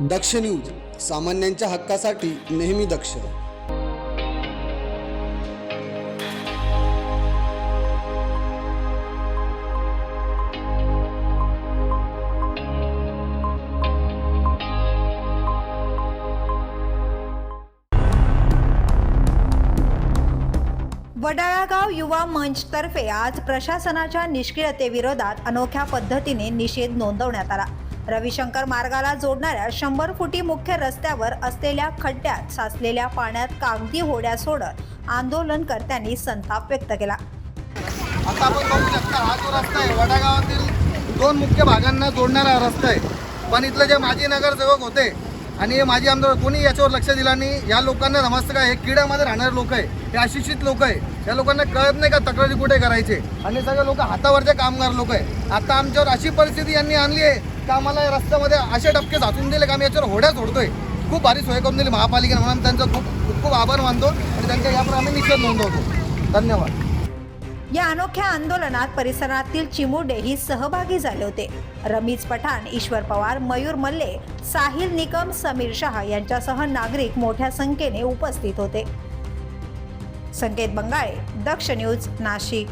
दक्ष news सामान्यांच्या हक्कासाठी नेहमी दक्ष. वडाळागाव युवा मंचतर्फे आज प्रशासनाच्या निष्क्रियतेविरोधात अनोख्या पद्धतीने निषेध नोंदवण्यात आला. रविशंकर मार्गाला जोडणाऱ्या शंभर फुटी मुख्य रस्त्यावर असलेल्या खड्ड्यात साचलेल्या पाण्यात कागदी होड्या सोडत आंदोलनकर्त्यांनी संताप व्यक्त केला. आता आपण बघू शकता हा जो रस्ता आहे वडागावातील दोन मुख्य भागांना जोडणारा रस्ता आहे. पण इथले जे माजी नगरसेवक होते आणि हे माजी आमदार कोणी याच्यावर लक्ष दिलं नाही? या लोकांना समजतं का हे किड्यामध्ये राहणारे लोक आहे. हे अशिक्षित लोक आहे. या लोकांना कळत नाही का तक्रारी कुठे करायचे? आणि सगळे लोक हातावरचे कामगार लोक आहे. आता आमच्यावर अशी परिस्थिती यांनी आणली आहे. का आम्हाला रस्त्यामध्ये असे टपके झाचून दिले का आम्ही याच्यावर होड्या सोडतोय. खूप भारी सोय करून दिली महापालिकेने म्हणून त्यांचा खूप खूप खूप आभार मानतो आणि त्यांच्या यावर आम्ही निषेध नोंदवतो. धन्यवाद. या अनोख्या आंदोलनात परिसरातील चिमुरडेही सहभागी झाले होते. रमीज पठाण ईश्वर पवार मयूर मल्ले साहिल निकम समीर शहा यांच्यासह नागरिक मोठ्या संख्येने उपस्थित होते. संकेत बंगाळे दक्ष न्यूज नाशिक.